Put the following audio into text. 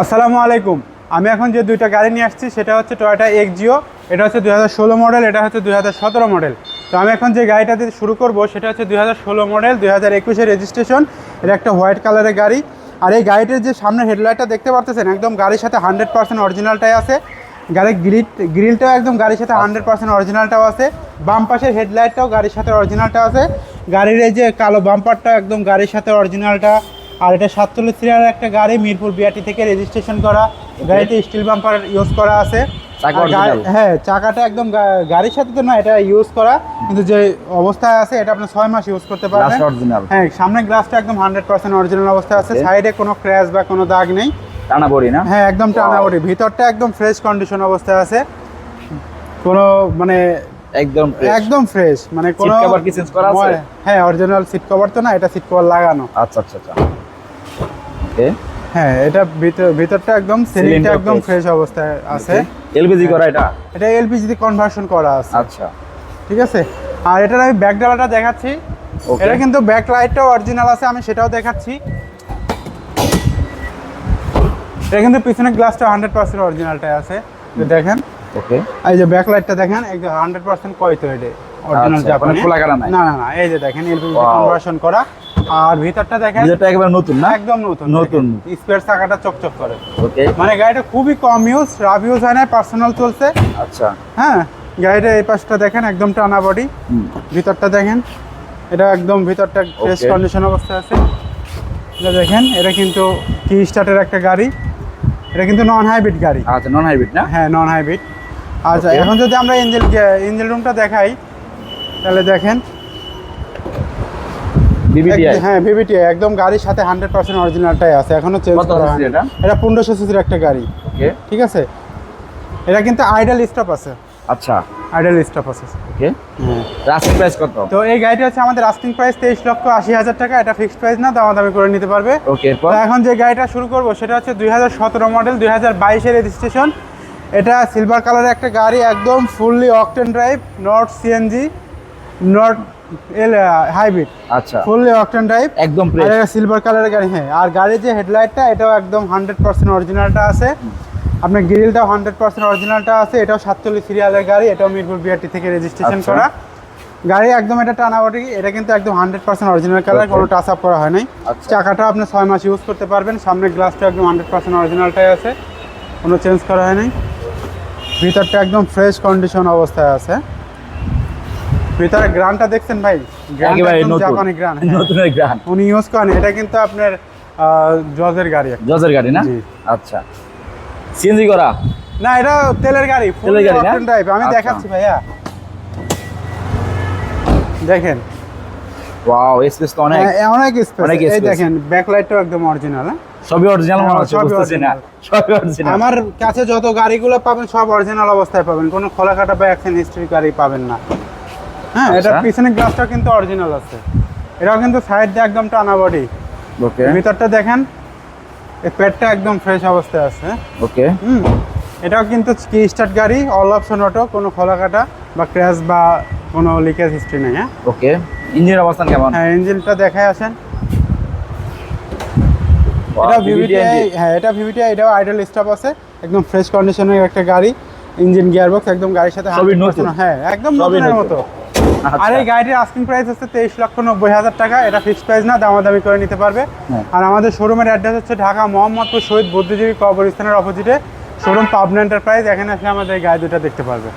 আসসালামু আলাইকুম। আমি এখন যে দুইটা গাড়ি নিয়ে আসছি, সেটা হচ্ছে টয়োটা এক্সজিও এটা হচ্ছে দুই হাজার ষোলো মডেল এটা হচ্ছে দুই হাজার সতেরো মডেল তো আমি এখন যে গাড়িটা দিয়ে শুরু করব, সেটা হচ্ছে দুই মডেল দুই হাজার রেজিস্ট্রেশন এটা একটা হোয়াইট কালারের গাড়ি। আর এই গাড়িটির যে সামনে হেডলাইটটা দেখতে পারতেছেন, একদম গাড়ির সাথে হান্ড্রেড পার্সেন্ট অরিজিনালটাই আছে। গাড়ির গ্রিল গ্রিলটাও একদম গাড়ির সাথে হান্ড্রেড পার্সেন্ট অরিজিনালটাও আছে। বাম পাশের হেডলাইটটাও গাড়ির সাথে অরিজিনালটা আছে। গাড়ির এই যে কালো বাম্পারটা একদম গাড়ির সাথে অরিজিনালটা আর এটা সাতচল্লিশ সিরিয়ালের একটা গাড়ি মিরপুর বিআরটি থেকে রেজিস্ট্রেশন করা। গাড়িতে স্টিল বাম্পার ইউজ করা আছে? হ্যাঁ চাকাটা একদম গাড়ির সাথে তো না এটা ইউজ করা। কিন্তু যে অবস্থায় আছে এটা আপনি ছয় মাস ইউজ করতে পারবেন। Original? হ্যাঁ সামনে গ্লাসটা একদম হান্ড্রেড পার্সেন্ট অরিজিনাল অবস্থায় আছে। সাইডে কোনো ক্র্যাশ বা কোনো দাগ নেই। টানা বড়ি না? হ্যাঁ একদম টানাবটি ভিতরটা একদম ফ্রেশ কন্ডিশন অবস্থায় আছে। কোনো মানে একদম একদম ফ্রেশ মানে কোনো cover কি change করা আছে? হ্যাঁ অরিজিনাল সিট কভার তো না এটা সিট কভার লাগানো। আচ্ছা আচ্ছা আচ্ছা। ওকে হ্যাঁ এটা ভিতর ভিতরটা একদম সিলিংটা একদম ফ্রেশ অবস্থায় আছে। এলপিজি করা এটা? এটা এলপিজি তে কনভার্সন করা আছে। আচ্ছা। ঠিক আছে? আর এটার আমি ব্যাক ডালাটা দেখাচ্ছি. এটা কিন্তু ব্যাক লাইটটাও অরিজিনাল আছে আমি সেটাও দেখাচ্ছি। এটা কিন্তু পিছনের গ্লাসটা হান্ড্রেড পার্সেন্ট অরিজিনালটাই আছে। দেখেন। ওকে এই যে ব্যাক লাইটটা দেখেন একদম হান্ড্রেড পার্সেন্ট কয়তো এটা? অরিজিনাল আচ্ছা, জাপানি মানে খোলা? না না না এই যে দেখেন এলপিজি. কনভার্সন করা। আর ভিতরটা দেখেন ভিতরটা একেবারে নতুন না? একদম নতুন নতুন। স্পেয়ার চাকাটা চকচক করে। ওকে মানে গাড়িটা খুবই কম ইউজ রাফ ইউজ হয় না পার্সোনাল চলছে। আচ্ছা। হ্যাঁ গাড়িটা এই পাশটা দেখেন একদম টানা বডি ভিতরটা দেখেন এটা একদম ভিতরটা ফ্রেশ কন্ডিশন অবস্থায় আছে। এটা দেখেন এটা কিন্তু কি স্টার্টের একটা গাড়ি। এটা কিন্তু নন হাইব্রিড গাড়ি। আচ্ছা নন হাইব্রিড না? হ্যাঁ নন হাইব্রিড আচ্ছা এখন যদি আমরা ইঞ্জিন ইঞ্জিন রুমটা দেখাই তাহলে দেখেন বিবিটিআই হ্যাঁ ভিভিটি একদম গাড়ির সাথে হান্ড্রেড পার্সেন্ট অরিজিনালটাই আছে। এখনও চেঞ্জ করা হয়নি। এটা? এটা পনেরোশো সিসির একটা গাড়ি। ওকে ঠিক আছে? এটা কিন্তু আইডাল স্টপ আছে। আচ্ছা। আইডাল স্টপ আছে। ওকে হ্যাঁ। রাস্টিং প্রাইস কত? তো এই গাড়িটা হচ্ছে আমাদের আস্কিং প্রাইস তেইশ লক্ষ আশি হাজার টাকা। এটা ফিক্সড প্রাইস না দামাদামি করে নিতে পারবে। ওকে এখন যে গাড়িটা শুরু করব সেটা হচ্ছে দুই হাজার সতেরো মডেল দুই হাজার বাইশের রেজিস্ট্রেশন এটা সিলভার কালারের একটা গাড়ি একদম fully octane drive not CNG not L hybrid আচ্ছা। ফুললি অকটেন ড্রাইভ একদম আর সিলভার কালারের গাড়ি হ্যাঁ। আর গাড়ির যে হেডলাইটটা এটাও একদম হান্ড্রেড পার্সেন্ট অরিজিনালটা আছে। আপনার গ্রিলটাও হান্ড্রেড পার্সেন্ট অরিজিনালটা আছে। এটাও সাতচল্লিশ সিরিয়ালের গাড়ি। এটাও মিরপুর বিআরটি থেকে রেজিস্ট্রেশন আচ্ছা। করা। গাড়ি একদম এটা টানা টানাবাটি এটা কিন্তু একদম হান্ড্রেড পার্সেন্ট অরিজিনাল কালার কোনো টাচ আপ করা হয় নাই। আচ্ছা। চাকাটা আপনি ছয় মাস ইউজ করতে পারবেন। সামনের গ্লাসটা একদম হান্ড্রেড পার্সেন্ট অরিজিনালটাই আছে। কোনো চেঞ্জ করা হয় নাই। ভিতরটা একদম ফ্রেশ কন্ডিশন অবস্থায় আছে। ভিতরে গ্রানটা দেখছেন ভাই? একেবারে জাপানি গ্রান নতুনের গ্রান। উনি ইউজ করেন এটা কিন্তু আপনার জজের গাড়ি জজের গাড়ি না? আচ্ছা। সিএনজি করা? না এটা তেলের গাড়ি তেলের গাড়ি না? ড্রাইভ আমি আচ্ছা। দেখাচ্ছি ভাইয়া। দেখেন। ওয়াও স্পেস তো অনেক। হ্যাঁ, অনেক স্পেস অনেক space। দেখেন ব্যাকলাইটটাও একদম অরিজিনাল সবই অরিজিনাল মনে হ্যাঁ, হচ্ছে বুঝতেছি না। সবই অরিজিনাল আমার কাছে যত গাড়িগুলো পাবেন সব অরিজিনাল অবস্থায় পাবেন। কোনো খোলাকাটা বা অ্যাক্সিডেন্ট হিস্ট্রি গাড়ি পাবেন না। হ্যাঁ এটা আচ্ছা। পিছনের গ্লাসটাও কিন্তু অরিজিনাল আছে। এটাও কিন্তু সাইড দিয়ে একদম টানা বডি ওকে ভিতরটা দেখেন এই পেটটা একদম ফ্রেশ অবস্থায় আছে। ওকে হুম এটাও কিন্তু কি স্টার্ট গাড়ি অল অপশন অটো কোনো খোলাকাটা বা ক্র্যাশ বা কোনো লিকেজ হিস্ট্রি নেই হ্যাঁ? ওকে ইঞ্জিনের অবস্থান কেমন? হ্যাঁ ইঞ্জিনটা দেখায় আসেন। এটা ভিভিটিআই হ্যাঁ এটা ভিভিটিআই এটাও আইডল স্টপ আছে। একদম ফ্রেশ কন্ডিশনের একটা গাড়ি ইঞ্জিন গিয়ারবক্স একদম গাড়ির সাথে সবই 100% নতুন। হ্যাঁ একদম নতুনের মতো। আর এই গাড়িটির আস্কিং প্রাইস হচ্ছে তেইশ লক্ষ নব্বই হাজার টাকা। এটা ফিক্সড প্রাইস না দামাদামি করে নিতে পারবে। হ্যাঁ। আর আমাদের শোরুমের অ্যাড্রেস হচ্ছে ঢাকা মোহাম্মদপুর শহীদ বুদ্ধিজীবী কবরস্থানের অপোজিটে। শোরুম পাবনা এন্টারপ্রাইজ এখানে আসলে আমাদের এই গাড়ি দুটা দেখতে পারবে।